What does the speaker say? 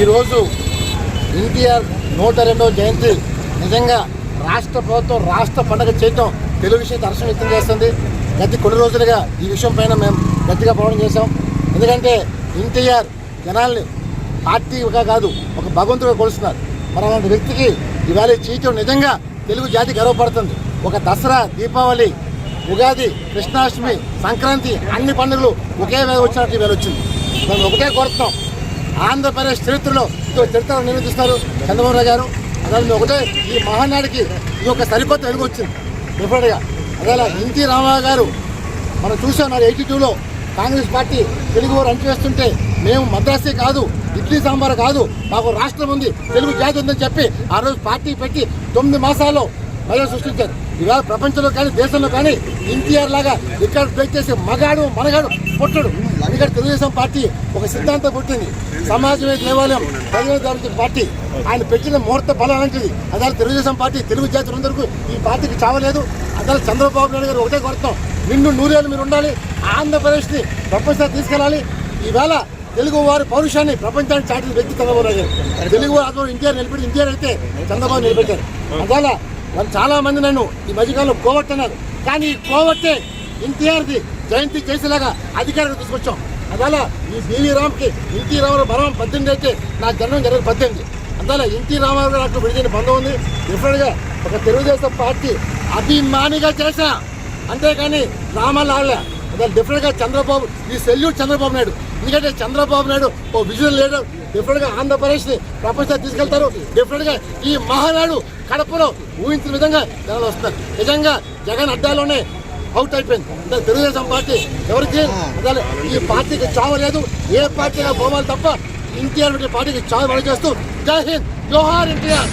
ఈరోజు ఎన్టీఆర్ నూట రెండవ జయంతి. నిజంగా రాష్ట్ర ప్రభుత్వం రాష్ట్ర పండుగ చేయటం తెలుగు విషయం దర్శనం వ్యక్తం చేస్తుంది. గత కొన్ని రోజులుగా ఈ విషయం పైన మేము గట్టిగా పోవడం చేశాం. ఎందుకంటే ఎన్టీఆర్ జనాల్ని పార్టీగా కాదు ఒక భగవంతుడిగా కొలుస్తున్నారు. మరి అలాంటి వ్యక్తికి ఇవాళ చేయటం నిజంగా తెలుగు జాతి గర్వపడుతుంది. ఒక దసరా దీపావళి ఉగాది కృష్ణాష్టమి సంక్రాంతి అన్ని పండుగలు ఒకే వేళ వచ్చినట్టు ఇవాళ వచ్చింది. మేము ఒకటే కోరుతున్నాం. ఆంధ్రప్రదేశ్ చరిత్రలో ఇదో చరిత్ర నిర్వహిస్తారు చంద్రబాబు గారు. అదే ఒకటే ఈ మహానాడికి ఇది ఒక సరికొత్త వెలుగు వచ్చింది. డిఫరెంట్గా అదేలా ఎన్టీ రామారావు గారు మనం చూసాం నాడు ఎయిటీ టూలో కాంగ్రెస్ పార్టీ తెలుగు వారు అంటువేస్తుంటే మేము మద్రాసే కాదు ఇడ్లీ సాంబార్ కాదు మాకు రాష్ట్రం ఉంది తెలుగు జాతి ఉందని చెప్పి ఆ రోజు పార్టీ పెట్టి తొమ్మిది మాసాల్లో మహిళలు సృష్టించారు. ఇవాళ ప్రపంచంలో కానీ దేశంలో కానీ ఎన్టీఆర్ లాగా ఇక్కడ బ్రేక్ చేసే మగాడు మనగాడు పుట్టడు. అందుకని తెలుగుదేశం పార్టీ ఒక సిద్ధాంతం పుట్టింది. సమాజమే దేవాలయం ప్రజల పార్టీ. ఆయన పెట్టిన ముహూర్త బలం లాంటిది. అదే తెలుగుదేశం పార్టీ తెలుగు జాతులందరికీ ఈ పార్టీకి చావలేదు. అదే చంద్రబాబు నాయుడు గారు ఒకటే కొడతాం నిండు నూరేళ్ళు మీరు ఉండాలి. ఆంధ్రప్రదేశ్ని ప్రపంచంగా తీసుకెళ్ళాలి. ఈవేళ తెలుగు వారి పౌరుషాన్ని ప్రపంచానికి చాటిన వ్యక్తి చంద్రబాబు నాయుడు తెలుగు వారు ఆత్మ ఇండియా నిలబెట్టి ఇండియా అయితే చంద్రబాబు నిలబెట్టారు. అదాలా వాళ్ళు చాలామంది నన్ను ఈ మధ్యకాలంలో కోవట్టన్నారు. కానీ ఈ కోవట్టే ఎన్టీఆర్ది జయంతి చేసేలాగా అధికారులు తీసుకొచ్చాం. అందువల్ల ఈ బీవీ రామ్కి ఎన్టీ రామారావు బలం పద్దెనిమిది అయితే నా జన్మం జరగదు పద్దెనిమిది. అందువల్ల ఎన్టీ రామారావు నాకు విడిచిన బంధం ఉంది. డిఫరెంట్గా ఒక తెలుగుదేశం పార్టీ అభిమానిగా చేశా. అంతేకాని రామాలు ఆడలే. అదే డిఫరెంట్గా చంద్రబాబు ఈ సెల్యూట్ చంద్రబాబు నాయుడు. ఎందుకంటే చంద్రబాబు నాయుడు ఓ విజువల్ లీడర్. డిఫరెంట్గా ఆంధ్రప్రదేశ్ని ప్రపంచం తీసుకెళ్తారు. డిఫరెంట్గా ఈ మహానాడు కడపలో ఊహించిన విధంగా జనాలు వస్తారు నిజంగా జగన్ అడ్డాలోనే అవుట్ అయిపోయింది. అంటే తెలుగుదేశం పార్టీ ఎవరికి ఈ పార్టీకి చావు లేదు. ఏ పార్టీగా పోవాలి తప్ప ఎన్టీఆర్ పార్టీకి చావు చేస్తూ జై హింద్. జోహార్ ఎన్టీఆర్